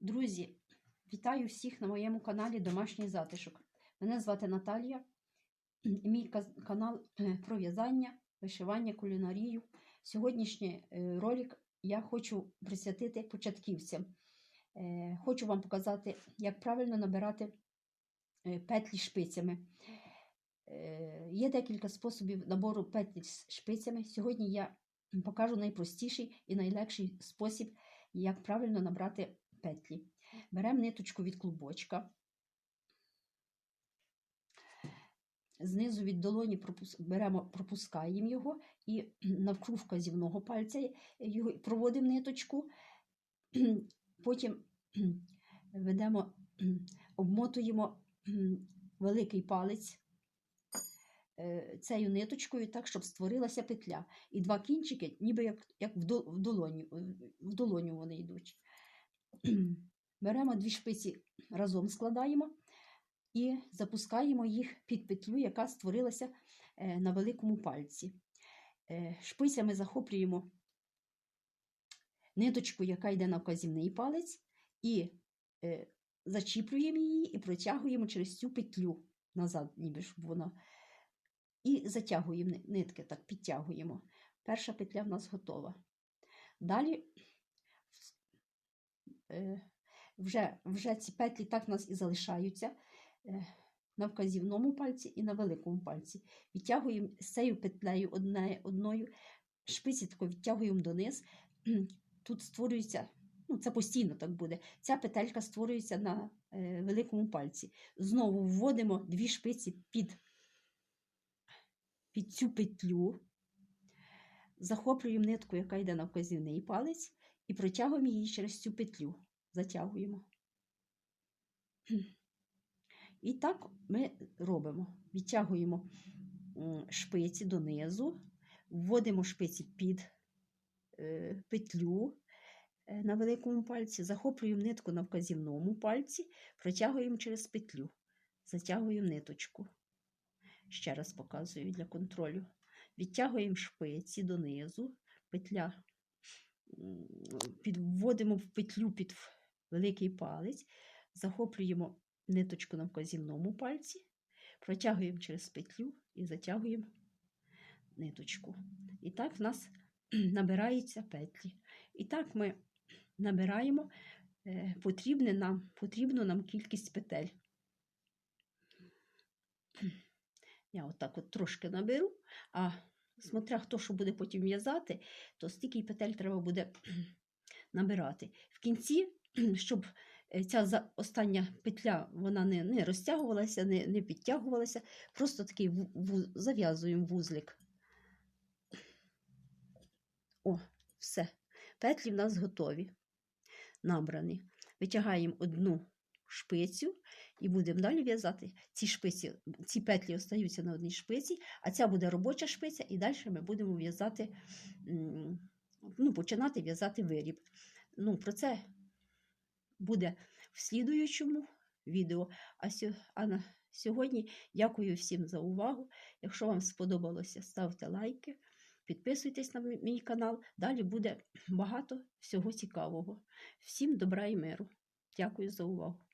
Друзі, вітаю всіх на моєму каналі Домашній затишок. Мене звати Наталія. Мій канал е, про в'язання, вишивання, кулінарію. Сьогоднішній е, ролик я хочу присвятити початківцям. Е, Хочу вам показати, як правильно набирати петлі шпицями. Є декілька способів набору петлі шпицями. Сьогодні я покажу найпростіший і найлегший спосіб, як правильно набрати петлі. Беремо ниточку від клубочка. Знизу від долоні беремо, пропускаємо його і навкруг вказівного пальця його проводимо ниточку. Потім ведемо, обмотуємо великий палець е, цією ниточкою так, щоб створилася петля. І два кінчики, ніби як, як в, долоню, в долоню вони йдуть. Беремо дві шпиці разом складаємо і запускаємо їх під петлю, яка створилася е, на великому пальці. Е, Шпицями захоплюємо ниточку, яка йде на вказівний палець, і е, зачіплюємо її і протягуємо через цю петлю назад, ніби щоб вона. І затягуємо нитки, так підтягуємо. Перша петля в нас готова. Далі вже, вже ці петлі так в нас і залишаються е, на вказівному пальці і на великому пальці. Відтягуємо з цією петлею одне, одною, шпиці тако відтягуємо дониз. Тут створюється, ну це постійно так буде. Ця петелька створюється на е, великому пальці. Знову вводимо дві шпиці під, під цю петлю, захоплюємо нитку, яка йде на вказівний палець, і протягуємо її через цю петлю. Затягуємо. І так ми робимо. Відтягуємо шпиці донизу, вводимо шпиці під е, петлю е, на великому пальці, захоплюємо нитку на вказівному пальці, протягуємо через петлю, затягуємо ниточку. Ще раз показую для контролю. Відтягуємо шпиці донизу, петля м, під, вводимо в петлю під великий палець, захоплюємо ниточку на вказівному пальці, протягуємо через петлю і затягуємо ниточку. І так в нас набираються петлі. І так ми набираємо е, потрібне нам, потрібну нам кількість петель. Я отак от трошки наберу, а смотря хто що буде потім в'язати, то стільки петель треба буде набирати. В кінці, щоб е, ця остання петля вона не, не розтягувалася, не, не підтягувалася, просто такий зав'язуємо вузлик. О, все. Петлі в нас готові, набрані. Витягаємо одну шпицю і будемо далі в'язати. Ці шпиці, ці петлі остаються на одній шпиці, а ця буде робоча шпиця, і далі ми будемо в'язати, ну, починати в'язати виріб. Ну, про це буде в слідуючому відео. А, а на сьогодні дякую всім за увагу. Якщо вам сподобалося, ставте лайки, підписуйтесь на мій канал. Далі буде багато всього цікавого. Всім добра і миру. Дякую за увагу.